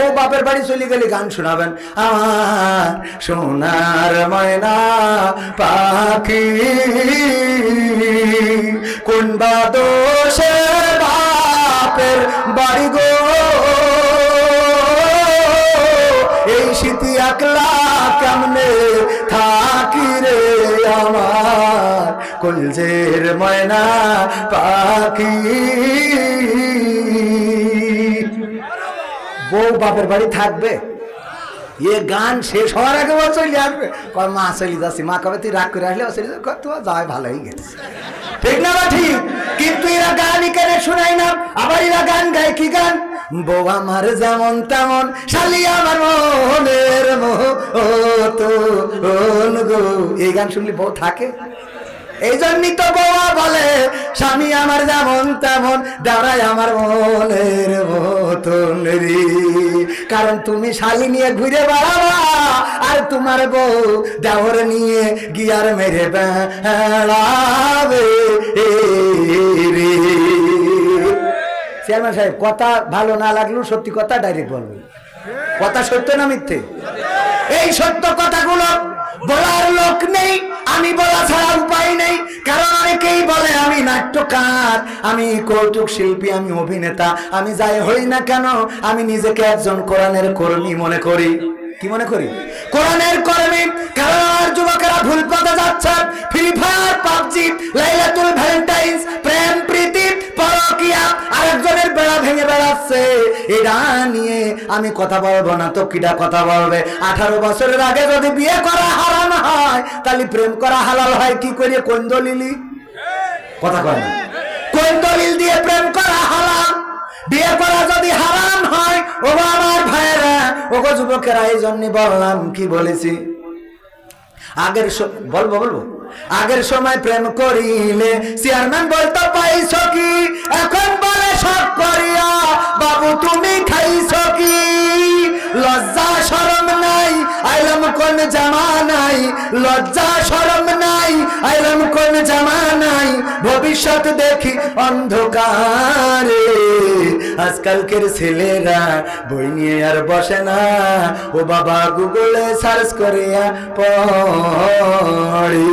বউ বাপের বাড়ি চলে গেলে গান শোনাবেন। আমার সোনার ময়না পাখি, কোন বা দোষে বাপের বাড়ি গো? এই শীতি একলা কেমনে থাকি রে আমার? কুলজের ময়না পাখি বউ বাপের বাড়ি থাকবে। এ গান শেষ হওয়ার আগে ও চলে আসবে। মা, চলে যাচ্ছি। মা কবে তুই রাগ করে আসলে? ও চলে যাবে তোমার যাওয়াই ভালোই গেছে। ঠিক না বা ঠিক? কিন্তু এরা গান কেন শোনাই না। আবার এরা গান গায় কি গান? বউ আমার যেমন তেমন, শালি আমার মনের মোহ ও গো, এই গান শুনলে বউ থাকে? এই জন্যই তো বউয়া বলে, স্বামী আমার যেমন তেমন, দাঁড়ায় আমার মনের মতন রে কারণ তুমি শালি নিয়ে ঘুরে বেড়াবা, আর তোমার বউ দেওর নিয়ে গিয়ার মেরে বেড়াবে রে চেয়ারম্যান সাহেব, কথা ভালো না লাগলেও সত্যি কথা ডাইরেক্ট বলবেন কথা সত্য না মিথ্যে? এই সত্য কথাগুলো বলার লোক নেই, আমি বলা ছাড়া উপায় নেই, কারণ অনেকেই বলে আমি নাট্যকার, আমি কৌতুক শিল্পী, আমি অভিনেতা, আমি যাই হই না কেন, আমি নিজেকে একজন কোরআনের কর্মী মনে করি। কি মনে করি? কোরআনের কর্মী কারণ যুবকেরা ভুল পথে যাচ্ছে। ফ্রি ফায়ার পাবজি, লাইলাতুল ভ্যালেন্টাইন্স, প্রেম, প্রীতি, পরকিয়া, আরেকজনের বেড়া ভেঙে বেড়াচ্ছে। এটা নিয়ে আমি কথা বলব না, তো কিটা কথা বলবে? আঠারো বছরের আগে যদি বিয়ে করা হারাম হয়, তাহলে প্রেম করা হালাল হয় কি করে? কোন দলিলি কথা কয় কোন দলিল দিয়ে প্রেম করা হারাম বিয়ে করা যদি হারাম হয় ও আমার ভাইয়েরা ও গো যুবকেরা, এই জন্য বললাম, কি বলেছি? আগের বলব বলব? আগের সময় প্রেম করিলে চেয়ারম্যান বলতো পাইছ কোন জামা নাই, লজ্জা, শরম নাই আইলাম কোন জামা নাই, ভবিষ্যৎ দেখি অন্ধকারে। আজকালকের ছেলেরা বই নিয়ে আর বসে না, ও বাবা গুগলে সার্চ করিয়া পড়ে।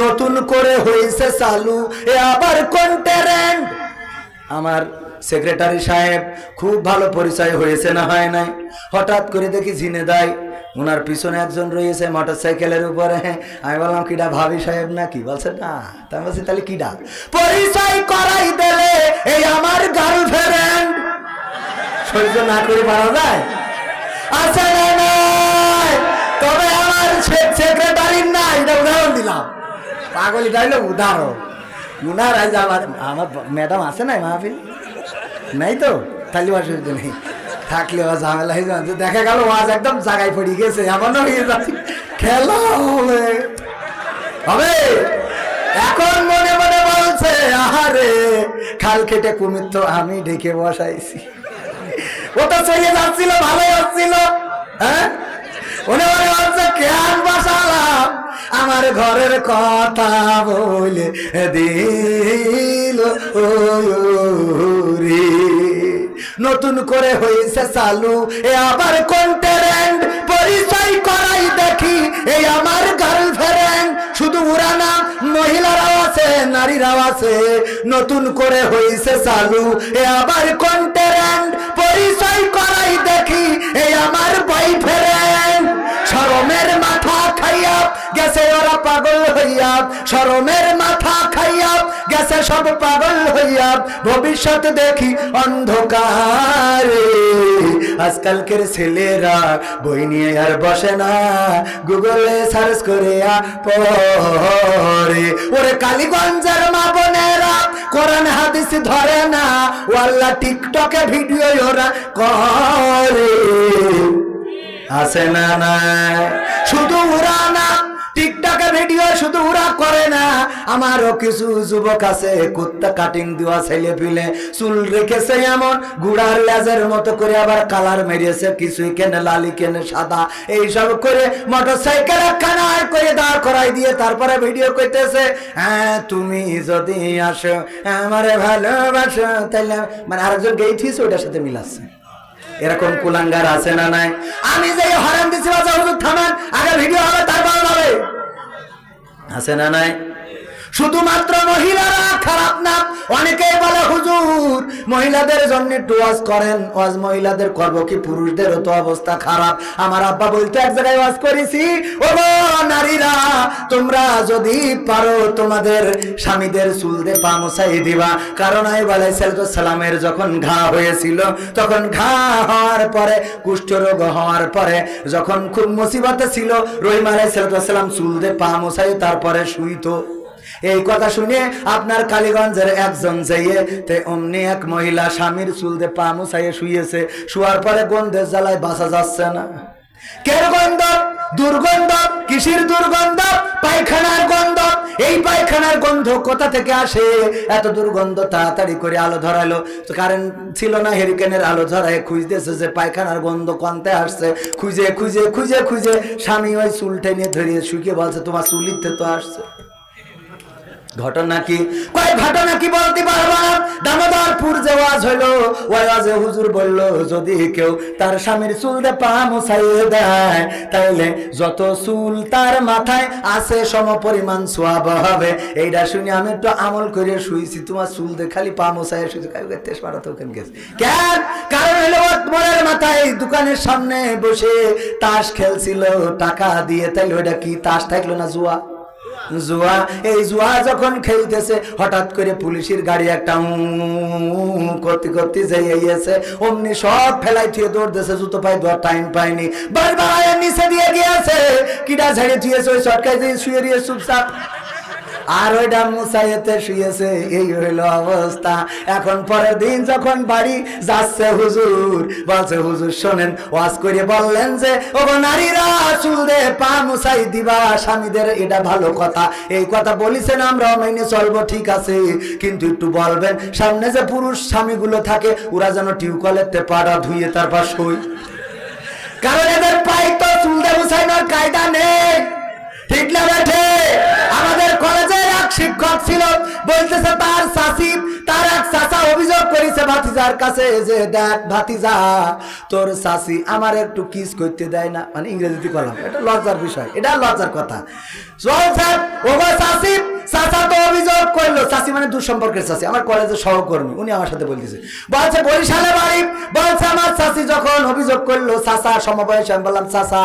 নতুন করে হয়েছে চালু, এ আবার কোন ট্যালেন্ট আমার সেক্রেটারি সাহেব, খুব ভালো পরিচয় হয়েছে না হয় নাই? হঠাৎ করে দেখি ঝিনে দেয় ওনার পিছনে একজন রয়েছে মোটর সাইকেলের উপরে। হ্যাঁ আমি বললাম কিডা ভাবি সাহেব না কি বলছে, না। তাই বলছি, তাহলে কিডা পরিচয় করাই দিলে এই আমার গার্লফ্রেন্ড। সহ্য না করে পারা যায়? আছে না তবে আমার সেক্রেটারির না এটা উদাহরণ দিলাম। পাগলি হলো উদাহরণ। উনার আজ আমার আমার ম্যাডাম আছে না মাহফিল? নাই তো? তাহলে অসুবিধা নেই। থাকলে ও ঝামেলা হয়ে যাচ্ছে দেখা গেল ওয়াজ একদম জায়গায় পড়ে গেছে এমনও হয়ে যাচ্ছে খেলা হবে। হবে। এখন মনে মনে বলছে, আহারে, খাল খেটে কুমির তো আমি ঢেকে বসাইছি। ও তো চলে যাচ্ছিল ভালো যাচ্ছিল হ্যাঁ? আমার ঘরের কথা বলে দিল নতুন করে হয়েছে চালু, এ আবার কোন ট্যালেন্ট পরিচয় করাই দেখি এই আমার গার্লফ্রেন্ড শুধু ওরা না মহিলারাও আছে, নারীরাও আছে। নতুন করে হয়েছে চালু, এ আবার কোন ট্যালেন্ট পরিচয় করাই দেখি এই আমার বয়ফ্রেন্ড গেছে ওরা পাগল হইয়া শরমের মাথা খাইয়া, গেছে সব পাগল হইয়া, ভবিষ্যৎ দেখি অন্ধকারে। আজকালকের ছেলেরা বই নিয়ে আর বসে না, গুগলে সার্চ করে পড়ে ওরে কালীগঞ্জের মা বোনেরা, কোরআন, হাদিস ধরে না, ওয়াল্লা টিকটকে ভিডিও ওরা করে। আছে না নাই? শুধু ওরা টিকটকে ভিডিও শুধু ওরা করে না, আমারও কিছু যুবক আছে, কুত্তা কাটিং দেওয়া ছেলে পিলে, চুল রেখেছে এমন, গুড়ার লেজের মতো করে আবার কালার মেরিয়েছে কিছুই কেনে, লালি কেনে, সাদা, এইসব করে মোটর সাইকেল একখানা করে দাঁড় করাই দিয়ে তারপরে ভিডিও করতেছে হ্যাঁ তুমি যদি আসো, আমারে ভালোবাসো, তাইলে মানে আরেকজন গেইঠিস ওইটার সাথে মিলাচ্ছে এরকম কুলাঙ্গার আছে না নাই? আমি যে হরান দিছি বাজা হুজুর থামান আগে ভিডিও হবে তারপর হবে আছে না নাই শুধুমাত্র মহিলারা খারাপ না অনেকে বলে, হুজুর, মহিলাদের জন্য একটু ওয়াজ করেন। ওয়াজ মহিলাদের করব কি, পুরুষদেরও তো অবস্থা খারাপ। আমার আব্বা বলতে, এক জায়গায় ওয়াজ করেছি। ও নারীরা, তোমরা যদি পারো, তোমাদের স্বামীদের চুল দিয়ে পা মুছাই দিবা। কারণ আইব সালামের যখন ঘা হয়েছিল, তখন ঘা হওয়ার পরে, কুষ্ঠরোগ হওয়ার পরে, যখন খুব মুসিবতে ছিল, রহিম আলাইসালাম চুল দিয়ে পা মুছাই তারপরে শুইতো। এই কথা শুনে আপনার কালীগঞ্জের একজন যাইয়ে তে অমনি এক মহিলা স্বামীর চুল দিয়ে পা মুছাইয়ে শুয়েছে শুয়ার পরে গন্ধের জ্বালায় বাঁচা যাচ্ছে না। কের গন্ধ? দুর্গন্ধ? কিসির দুর্গন্ধ? পায়খানার গন্ধ? এই পায়খানার গন্ধ কোথা থেকে আসে? এত দুর্গন্ধ তাড়াতাড়ি করে আলো ধরালো। কারেন্ট ছিল না হেরিকেনের আলো ধরায় খুঁজতেছে যে পায়খানার গন্ধ কনতে আসছে। খুঁজে খুঁজে খুঁজে খুঁজে স্বামী ওই চুল টেনে ধরিয়ে শুকিয়ে বলছে, তোমার চুলিতে তো আসছে। ঘটনা কি? কয় ঘটনা কি বলতে পারবা দামোদরপুর যে ওয়াজ হইল ওয়াজে হুজুর বলল, যদি কেউ তার স্বামীর চুল দে পা মুছাইয়ে দেয়, তাইলে যত চুল তার মাথায় আছে সম পরিমাণ সোয়াব হবে। এইটা শুনে আমি একটু আমল করে শুইছি, তোমার চুল দে, খালি পা মুছাইয়ে শুইছি কাউ তেজ মারা তো ওখানে গেছে। কেন? কারণ হলো মনের মাথায় দোকানের সামনে বসে তাস খেলছিল, টাকা দিয়ে, তাইলে ওইটা কি তাস থাকল না জুয়া? জুয়া, এই জুয়া যখন খেলতেছে, হঠাৎ করে পুলিশের গাড়ি একটা করতে করতে যাইয়েছে অমনি সব ফেলাই থুয়ে দৌড়তেছে, জুতো পাই দেওয়ার টাইম পায়নি। বারবার নিচে দিয়ে গিয়েছে। কিটা ঝাড়ি থুয়েছে, ওই শুয়ে দিয়ে চুপচাপ। আর ওইটা মুসাইতে শুয়েছে, এই হইল অবস্থা। এখন পরের দিন যখন বাড়ি যাচ্ছে হুজুর, বলছে, হুজুর, শোনেন, ওয়াজ করে বললেন যে ও নারীরা চুল দে, পা মুসাই দিবা, স্বামীদের এটা ভালো কথা। এই কথা বলিছেন আমরা, মেনে চলবো, ঠিক আছে। কিন্তু একটু বলবেন, সামনে যে পুরুষ স্বামীগুলো থাকে, ওরা যেন টিউকলেতে পাড়া ধুয়ে তারপর সই কারণ এদের পাই তো চুল দে মুসাইনার কায়দা নেই। ঠিক না বেঠে আমাদের কলেজের এক শিক্ষক ছিল বলতেছে, তার তার এক অভিযোগ করেছে ভাতিজার কাছে যে, দেখ ভাতিজা, তোর আমার একটু কিস করতে দেয় না। মানে ইংরেজিতে এটা লজ্জার বিষয়, এটা লজ্জার কথা। তো অভিযোগ করল। চাষি মানে চাষি আমার কলেজের সহকর্মী, উনি আমার সাথে বলতেছে। বলছে, বরিশালে বাড়ি? বলছে, আমার চাষি যখন অভিযোগ করল, চাচা সমবয়স, আমি বললাম, চাচা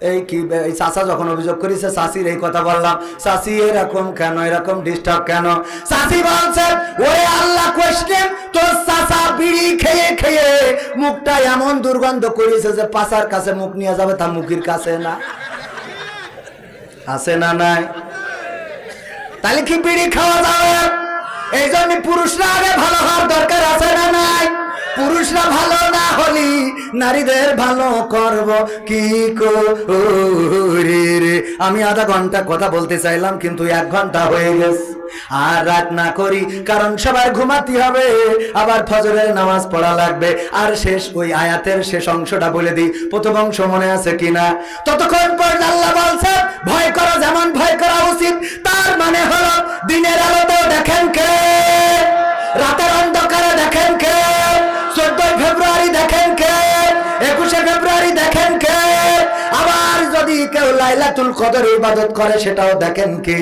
এই কি এই চাচা যখন অভিযোগ করেছে চাষির এই কথা বললাম চাষি এরকম কেন? এরকম ডিস্টার্ব কেন? চাষি বলছে, ওরে আল্লাহ কোয়েশ্চেন তোর চাচা বিড়ি খেয়ে খেয়ে মুখটা এমন দুর্গন্ধ করেছে যে পাশার কাছে মুখ নিয়ে যাবে তা মুখের কাছে না। আছে না নাই? তাহলে কি বিড়ি খাওয়া যাবে? এই জন্য পুরুষরা আগে ভালো হওয়ার দরকার আছে না নাই? পুরুষরা ভালো না হলি নারীদের ভালো করব কি রে? আমি আধা ঘণ্টা কথা বলতে চাইলাম, কিন্তু এক ঘণ্টা হয়ে গেছে। আর রাত না করি, কারণ সবার ঘুমাতে হবে। আবার ফজরের নামাজ পড়া লাগবে। আর শেষ, ওই আয়াতের শেষ অংশটা বলে দিই। প্রথম অংশ মনে আছে কিনা? ততক্ষণ পর্যন্ত আল্লাহ বলছে, ভয় করা, যেমন ভয় করা উচিত, তার মানে হলো দিনের আলোতে দেখেন কে? রাতের কেউ লাইলাতুল কদর ইবাদত করে, সেটাও দেখেন কি?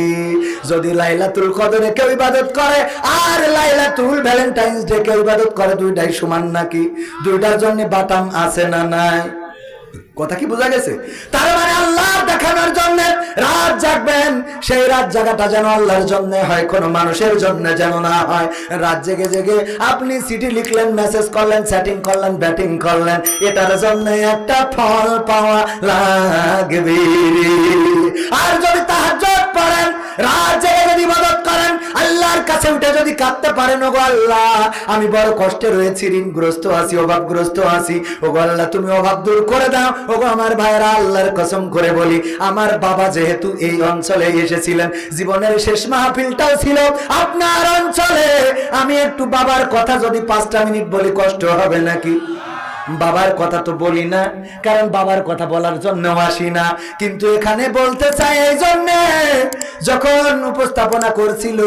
যদি লাইলাতুল কদরে কেউ ইবাদত করে, আর লাইলাতুল ভ্যালেন্টাইন্স ডে কেউ ইবাদত করে, দুইটাই সমান নাকি? দুইটার জন্য বাটাম আছে না নাই? কথা কি বোঝা গেছে? তার মানে আল্লাহ দেখানোর জন্য রাত জাগবেন। সেই রাত জাগাটা যেন আল্লাহর জন্য হয়, কোনো মানুষের জন্য যেন না হয়। রাত জেগে জেগে আপনি চিঠি লিখলেন মেসেজ করলেন চ্যাটিং করলেন ব্যাটিং করলেন। এটার জন্য একটা ফল পাওয়া লাগবে। আর যদি তাহাজ্জুদ পড়েন, রাত কাছে উঠে যদি কাঁদতে পারেন, ওগো আল্লাহ, আমি বড় কষ্টে রয়েছি, ঋণগ্রস্ত আছি, অভাবগ্রস্ত আছি। ওগো আল্লাহ, তুমি অভাব দূর করে দাও। ওগো আমার ভাইরা আল্লাহর কসম করে বলি, আমার বাবা যেহেতু এই অঞ্চলে এসেছিলেন, জীবনের শেষ মাহফিলটাও ছিল আপনার অঞ্চলে। আমি একটু বাবার কথা যদি পাঁচটা মিনিট বলি, কষ্ট হবে নাকি? বাবার কথা তো বলি না, কারণ বাবার কথা বলার জন্য আসি না। কিন্তু এখানে বলতে চাই এই জন্যে, যখন উপস্থাপনা করছিল,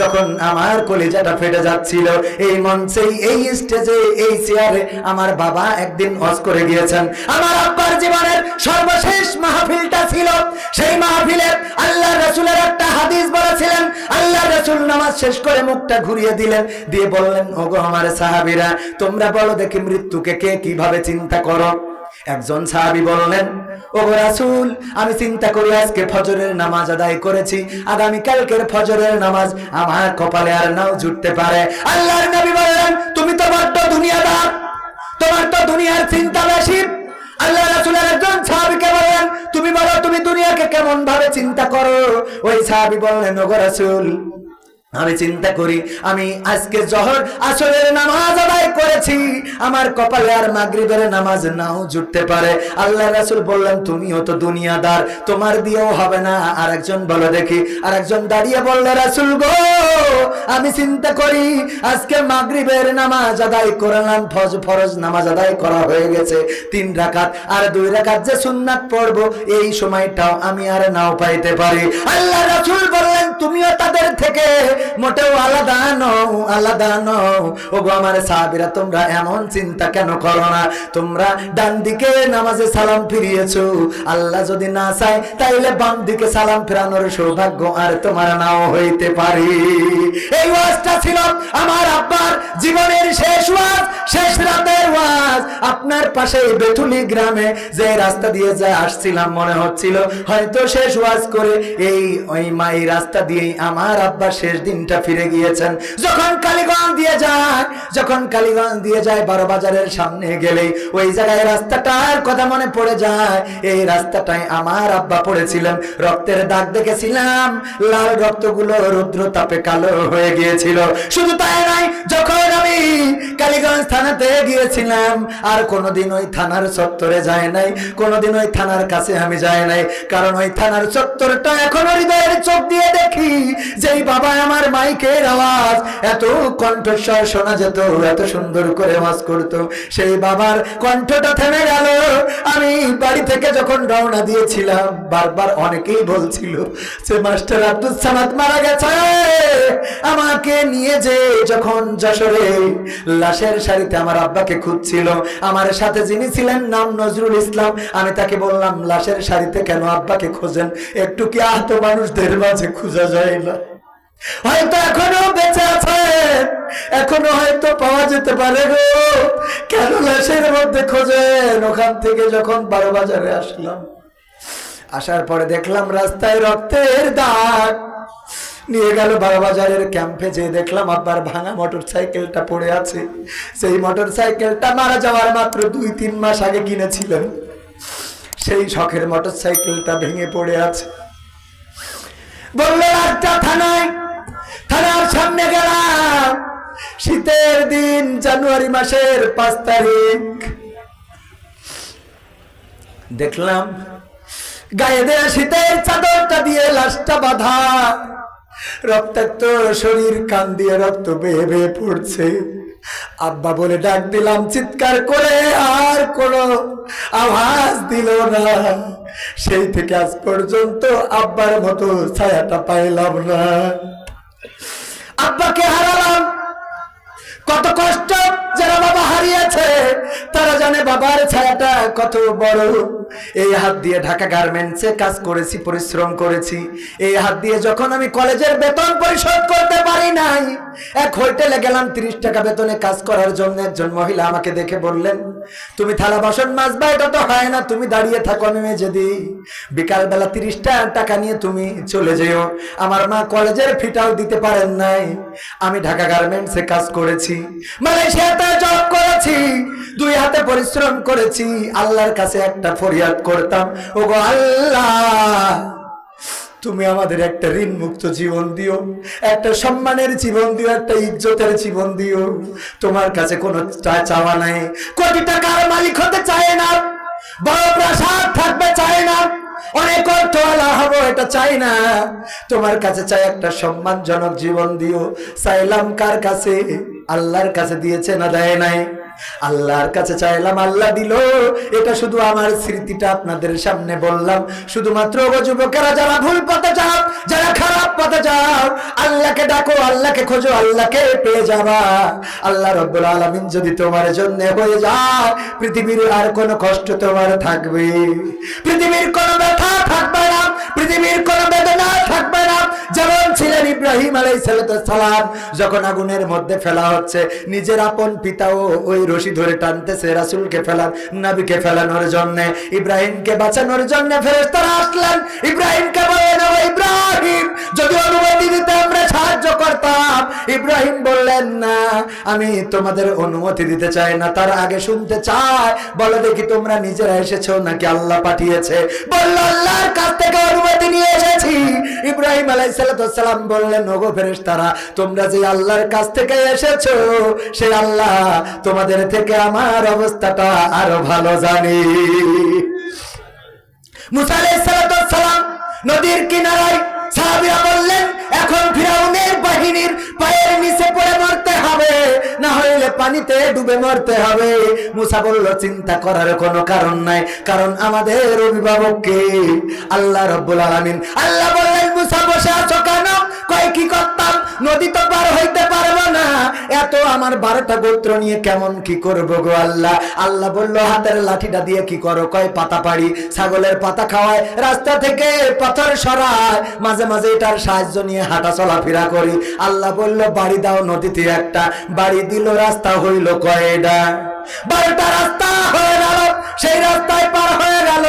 তখন আমার কলিজাটা ফেটে যাচ্ছিল। এই মঞ্চে এই স্টেজে এই চেয়ারে আমার বাবা একদিন অস করে গিয়েছেন। আমার আব্বার জীবনের সর্বশেষ মাহফিলটা ছিল। সেই মাহফিলে আল্লাহ রসুলের একটা হাদিস বলেছিলেন রসুল নামাজ শেষ করে মুখটা ঘুরিয়ে দিলেন, দিয়ে বললেন, ওগো আমার সাহাবীরা, তোমরা বলো দেখি মৃত্যুকে কে কীভাবে চিন্তা করো? একজন সাহাবী বললেন ও রাসূল, আমি চিন্তা করি আজকে ফজরের নামাজ আদায় করেছি, আগামী কালকের ফজরের নামাজ আমার কপালে আর নাও জুটতে পারে। আল্লাহর নবী বললেন, তুমি তো বড্ড দুনিয়াদার তোমার তো দুনিয়ার চিন্তা বেশি। আল্লাহ রাসূলের একজন সাহাবীকে বললেন, তুমি বলো তুমি দুনিয়াকে কেমন ভাবে চিন্তা করো? ওই সাহাবী বললেন, ওগো রাসূল আমি চিন্তা করি, আমি আজকে জহর আসরের নামাজ আদায় করেছি। আমার কপালে আর মাগরিবের নামাজ নাও জুটতে পারে। আল্লাহ রাসূল বললেন, তুমিও তো দুনিয়াদার, তোমার দিয়েও হবে না। আর একজন বলো, দেখি। আর একজন দাঁড়িয়ে বললে, রাসূল গো, আমি চিন্তা করি, আজকে মাগরিবের নামাজ আদায় করলাম, ফজ, ফরজ নামাজ আদায় করা হয়ে গেছে। তিন রাকাত আর দুই রাকাত যে সুন্নাত পড়ব, এই সময়টাও আমি আর নাও পাইতে পারি। আল্লাহ রাসূল বললেন, তুমিও তাদের থেকে মোটেও আলাদা নও আলাদা নও। ওগো আমার সাহাবীরা, তোমরা এমন চিন্তা কেন করো না? তোমরা ডান দিকে নামাজে সালাম ফিরিয়েছো। আল্লাহ যদি না চায়, তাইলে বাম দিকে সালাম ফেরানোর সৌভাগ্য আর তোমার নাও হইতে পারি। এই ওয়াজটা ছিল আমার আব্বার জীবনের শেষ ওয়াজ, শেষ রাতের ওয়াজ। আপনার পাশে বেথুলি গ্রামে যে রাস্তা দিয়ে যা আসছিলাম, মনে হচ্ছিল হয়তো শেষ ওয়াজ করে এই ওই মাই রাস্তা দিয়েই আমার আব্বা শেষ দিনটা ফিরে গিয়েছেন। যখন কালীগঞ্জ দিয়ে যায়, যখন কালীগঞ্জ দিয়ে যায় বারো বাজারের সামনে গেলেই ওই জায়গায় রাস্তাটার কথা মনে পড়ে যায়। এই রাস্তাটায় আমার আব্বা পড়েছিলেন, রক্তের দাগ দেখেছিলাম। লাল রক্তগুলো রুদ্র তাপে কালো হয়ে গিয়েছিল। শুধু তাই নয়, যখন আমি কালীগঞ্জ থানাতে গিয়েছিলাম, আর কোনোদিন ওই থানার চত্বরে যায় নাই, কোনোদিন ওই থানার কাছে আমি যাই নাই। কারণ ওই থানার চত্বরটা এখনও হৃদয়ের চোখ দিয়ে দেখি। যেই বাবা আমার মাইকের আওয়াজ, এত কণ্ঠস্বর শোনা যেত, এত সুন্দর করে ওয়াজ করতো। সেই বাবার কণ্ঠটা থেমে গেল। আমি বাড়ি থেকে যখন রওনা দিয়েছিলাম, বারবার অনেকেই বলছিল, সে মাস্টার আব্দুল সামাদ মারা গেছে। আমাকে নিয়ে যে যখন যশোরে লাশের শাড়িতে আমার আব্বাকে খুঁজছিল, আমার সাথে যিনি ছিলেন নাম নজরুল ইসলাম, আমি তাকে বললাম, লাশের শাড়িতে কেন আব্বাকে খোঁজেন? একটু কি আহত মানুষদের মাঝে খুঁজা যায় না? হয়তো এখনও বেঁচে আছে এখনও হয়তো পাওয়া যেতে পারে গো। কেন লাশের মধ্যে খোঁজেন? ওখান থেকে যখন বারো বাজারে আসলাম, আসার পরে দেখলাম রাস্তায় রক্তের দাগ। নিয়ে গেল বাজারের ক্যাম্পে যে দেখলাম আব্বার ভাঙা মোটর সাইকেলটা পড়ে আছে। সেই মোটর সাইকেলটা মারা যাওয়ার মাত্র দুই, তিন মাস আগে কিনেছিলেন। সেই শখের মোটর সাইকেলটা ভেঙে পড়ে আছে। বলল একটা থানায় থানার সামনে গেলাম। শীতের দিন, জানুয়ারি মাসের পাঁচ তারিখ। দেখলাম গায়ে দেয়া শীতের চাদরটা দিয়ে লাশটা বাঁধা। রক্তাক্ত শরীর কান দিয়ে রক্ত বেয়ে বেয়ে পড়ছে। আব্বা বলে ডাক দিলাম, চিৎকার করে আর কোনো আওয়াজ দিল না। সেই থেকে আজ পর্যন্ত আব্বার মতো ছায়াটা পাইলাম না। আব্বাকে হারালাম। কত কষ্ট যারা বাবা হারিয়েছে তারা জানে বাবার ছায়াটা কত বড়। এই হাত দিয়ে ঢাকা গার্মেন্টসে কাজ করেছি, পরিশ্রম করেছি। এই হাত দিয়ে যখন আমি কলেজের বেতন পরিশোধ করতে পারি নাই, এক হোটেলে গেলাম তিরিশ টাকা বেতনে কাজ করার জন্য একজন মহিলা আমাকে দেখে বললেন, তুমি থালা বাসন মাজবা এটা তো হয় না, তুমি দাঁড়িয়ে থাকো, আমি মেজে দিই। বিকাল বেলা তিরিশটা টাকা নিয়ে তুমি চলে যেও। আমার মা কলেজের ফিটাও দিতে পারেন নাই। আমি ঢাকা গার্মেন্টসে কাজ করেছি, মালয়েশিয়াতে জব করেছি, দুই হাতে পরিশ্রম করেছি, আল্লাহর কাছে একটা ফরিয়াদ করতাম। ওগো আল্লাহ, তুমি আমাদের একটা ঋণ মুক্ত জীবন দিও, একটা সম্মানের জীবন দিও, একটা ইজ্জতের জীবন দিও। তোমার কাছে কোনো চাওয়া নাই। কোটি টাকার মালিক হতে চায় না। বড় প্রাসাদ থাকবে চায় না। অনেক অর্থওয়ালা হব, এটা চাই না। তোমার কাছে চাই একটা সম্মানজনক জীবন দিও। চাইলাম কার কাছে? আল্লাহর কাছে দিয়েছে না দেয় নাই? আল্লাহর কাছে চাইলাম আল্লাহ দিল। এটা শুধু আমার স্মৃতিটা আপনাদের সামনে বললাম। শুধুমাত্র যুবকেরা যারা ভুল পথে যাও, যারা খারাপ পথে যাও, আল্লাহকে ডাকো, আল্লাহকে খোঁজো, আল্লাহকে পেয়ে যাবা। আল্লাহ রব্বুল আলামিন যদি তোমার জন্য হয়ে যায়, পৃথিবীর আর কোনো কষ্ট তোমার থাকবে। পৃথিবীর কোনো ব্যথা থাকবে না, পৃথিবীর কোনো বেদনা থাকবে যেমন ছিলেন ইব্রাহিম আলাই সালাম যখন আগুনের মধ্যে ফেলা হচ্ছে, নিজের আপন পিতাও ওই রশি ধরে টানতেছে রাসুলকে ফেলান নাবিকে ফেলানোর জন্য, ইব্রাহিমকে বাঁচানোর জন্য ফেরেশতারা আসলেন। ইব্রাহিমকে বলেন ইব্রাহিম, যদি অনুমতি দিতে আমরা সাহায্য করতাম। ইব্রাহিম বললেন, না, আমি তোমাদের অনুমতি দিতে চাই না, তার আগে শুনতে চাই। বলো দেখি তোমরা নিজেরা এসেছ নাকি আল্লাহ পাঠিয়েছে? বলল, আল্লাহর কাছ থেকে অনুমতি নিয়ে এসেছি। ইব্রাহিম আলাইসালাম বললেন, ওগো ফেরেশতারা, তোমরা যে আল্লাহর কাছ থেকে এসেছ, সে আল্লাহ তোমাদের থেকে আমার অবস্থাটা আরও ভালো জানি। মুসা আলাইসালাম নদীর কিনারায় পানিতে ডুবে মরতে হবে। মুসা বলল, চিন্তা করার কোনো কারণ নাই, কারণ আমাদের অভিভাবককে আল্লাহ রব্বুল আলামিন, আল্লাহ বললেন, মুসা বসে আছো কি করতাম? নদী তো পার হইতে পারব না। এত আমার বারোটা গোত্র নিয়ে কেমন কি করব গো আল্লাহ? আল্লাহ বলল, হাতের লাঠিটা দিয়ে কি করো? কয় পাতা পাড়ি। ছাগলের পাতা খাওয়ায়, রাস্তা থেকে পাথর সরায়। মাঝে মাঝে এটার সাহায্য নিয়ে হাঁটা চলাফেরা করি। আল্লাহ বলল, বাড়ি দাও নদীতে একটা। বাড়ি দিল, রাস্তা হইল কয়টা বারোটা রাস্তা হয়ে গেল। সেই রাস্তায় পার হয়ে গেল।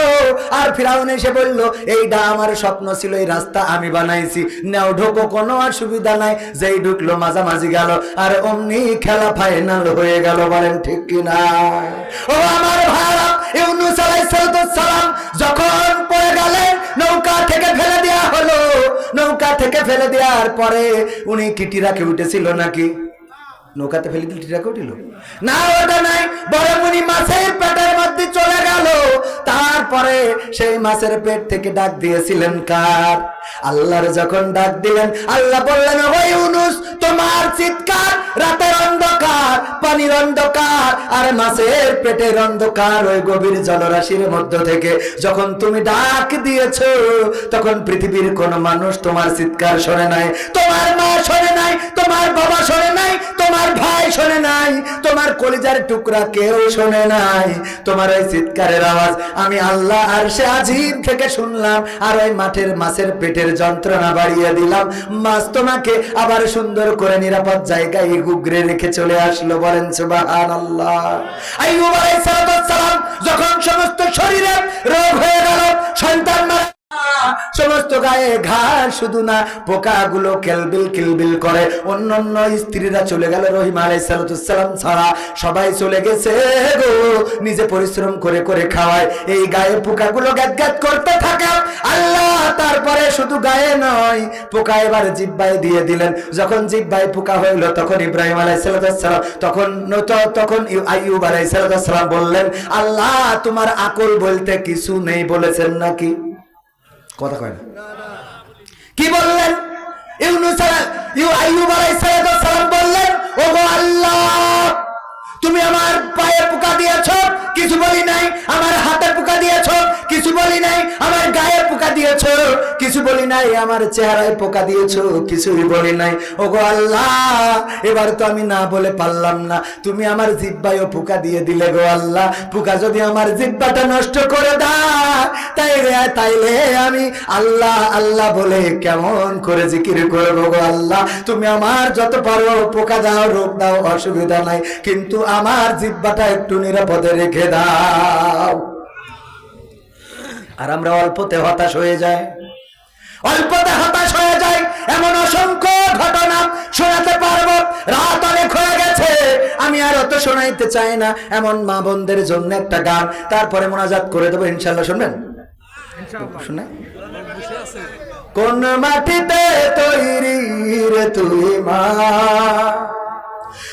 আর ফিরাউন এসে বলল এইটা আমার স্বপ্ন ছিল, এই রাস্তা আমি বানাইছি। নাও ঢোকো, কোনো অসুবিধা নাই। যেই ঢুকলো, মাঝামাঝি গেল। আর অমনি খেলা ফাইনাল হয়ে গেল, বলেন ঠিক কিনা? ও আমার ভাইরা, ইউনুস সালাম যখন পড়ে গেলেন নৌকা থেকে ফেলে দেয়া হলো। নৌকা থেকে ফেলে দেওয়ার পরে উনি কি টিরাকে উঠেছিল নাকি? নৌকাতে ফেলে দিল টিরাকে উঠিল না, ওটা নাই। বরং উনি মাছের পেটের মধ্যে চলে গেল। তারপরে সেই মাছের পেট থেকে ডাক দিয়েছিলেন কার? আল্লাহর যখন ডাক দিলেন, আল্লাহ বললেন ওই ইউনুস, তোমার চিৎকার রাতের অন্ধকার, পানির অন্ধকার, আর মাছের পেটের অন্ধকার ওই গভীর জলরাশির মধ্য থেকে যখন তুমি ডাক দিয়েছ, তখন পৃথিবীর কোন মানুষ তোমার চিৎকার শোনে নাই, তোমার মা শোনে নাই, তোমার বাবা শোনে নাই তোমার ভাই শোনে নাই, তোমার কলিজার টুকরা কেউ শোনে নাই। তোমার ওই চিৎকারের আওয়াজ আমি আল্লাহ আর সে আজিম থেকে শুনলাম, আর ওই মাঠের মাছের পেটের যন্ত্রণা বাড়িয়ে দিলাম। মাছ তোমাকে আবার সুন্দর করে নিরাপদ জায়গায় গুগরে রেখে চলে আসলো, বলেন সুবাহান আল্লাহ আইয়ুব আলাইহিস সালাম যখন সমস্ত শরীরে রোগ হয়ে গেল সন্তান সমস্ত গায়ে শুধু না, পোকাগুলো করে। অন্য অন্য স্ত্রীরা চলে গেল রহিমা আলাইসালাম ছাড়া। সবাই চলে গেছে গো, নিজে পরিশ্রম করে করে খাওয়ায়। এই গায়ে পোকাগুলো গ্যাত গ্যাত করতে থাকে। আল্লাহ তারপরে শুধু গায়ে নয়, পোকা এবার জিব্বায় দিয়ে দিলেন। যখন জিব্বায় পোকা হইল, তখন ইব্রাহিম আলাইসালাম তখন তখন আইয়ুব আলাইসালাম বললেন, আল্লাহ, তোমার আকল বলতে কিছু নেই বলেছেন নাকি? কথা কয় না। কি বললেন? ইউনুস ইউ আইয়ুব আলাইহিস সালাম বললেন ওগো আল্লাহ! তুমি আমার পায়ে পোকা দিয়েছ, কিছু বলি নাই। আমার হাতে পোকা দিয়েছ, কিছু বলি নাই। আমার গায়ে পোকা দিয়েছ, কিছু বলি নাই। আমার চেহারায় পোকা দিয়েছ, কিছুই বলি নাই। ওগো আল্লাহ, এবার তো আমি না বলে পারলাম না। তুমি আমার জিব্বায়ও পোকা দিয়ে দিলে গো আল্লাহ। পোকা যদি আমার জিব্বাটা নষ্ট করে দাও, তাইলে তাইলে আমি আল্লাহ আল্লাহ বলে কেমন করে জিকির করব গো আল্লাহ। তুমি আমার যত পারো পোকা দাও, রোগ দাও, অসুবিধা নাই। কিন্তু আমার জিব্বাটা একটু নিরাপদে রেখে দাও। আর আমরা অল্পতে হতাশ হয়ে যায় অল্পতে হতাশ হয়ে যায় এমন অসংখ্য ঘটনা শোনাতে পারব। রাত অনেক হয়ে গেছে আমি আর অত শোনাইতে চাই না। এমন মা বোনদের জন্য একটা গান তারপরে মোনাজাত করে দেবো ইনশাল্লাহ শুনবেন? শুনে? কোন মাটিতে তৈরি রে তুই মা?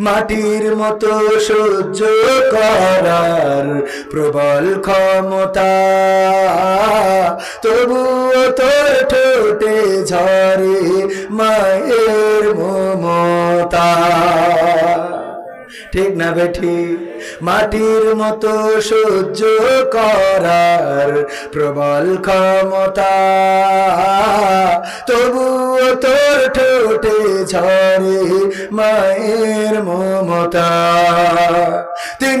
মাটির মতো সহ্য করার প্রবল ক্ষমতা। তবুও তোর ঠোঁটে ঝরে মায়ের মমতা। ঠিক না বেঠি? মাটির মতো সহ্য করার প্রবল ক্ষমতা। তবুও তোর ঠোঁটে ঝরে মায়ের মমতা তিন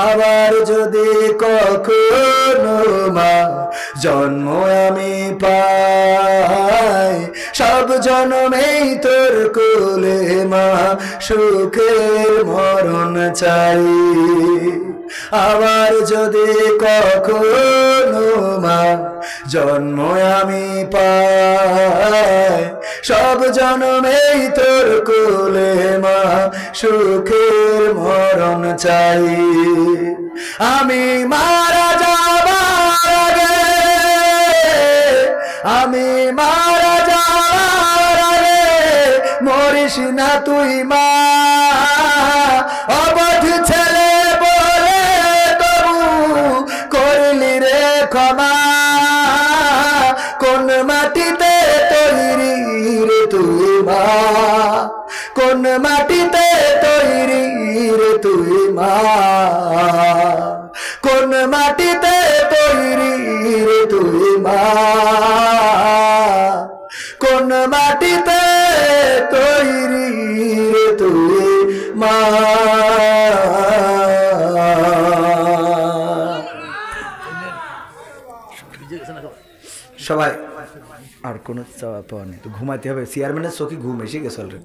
আবার যদি কখনো মা জন্ম আমি পাই, সব জন্মেই তোর কোলে মা সুখের মরণ চাই। আবার যদি কখনো মা জন্ম আমি পাই সব জনমেই তোর কোলে মা, সুখের মরণ চাই। আমি মারা যাবার আগে, আমি মারা যাবার আগে, মরিস না তুই মা। মাটিতে তৈরি রে তুই মা। কোন মাটিতে তৈরি রে তুই মা। কোন মাটিতে তৈরি রে তুই মা। সবাই, আর কোনো চাওয়া পাওয়া নেই। তো ঘুমাতে হবে। চেয়ারম্যানের চোখে ঘুম এসে গেছে অলরেডি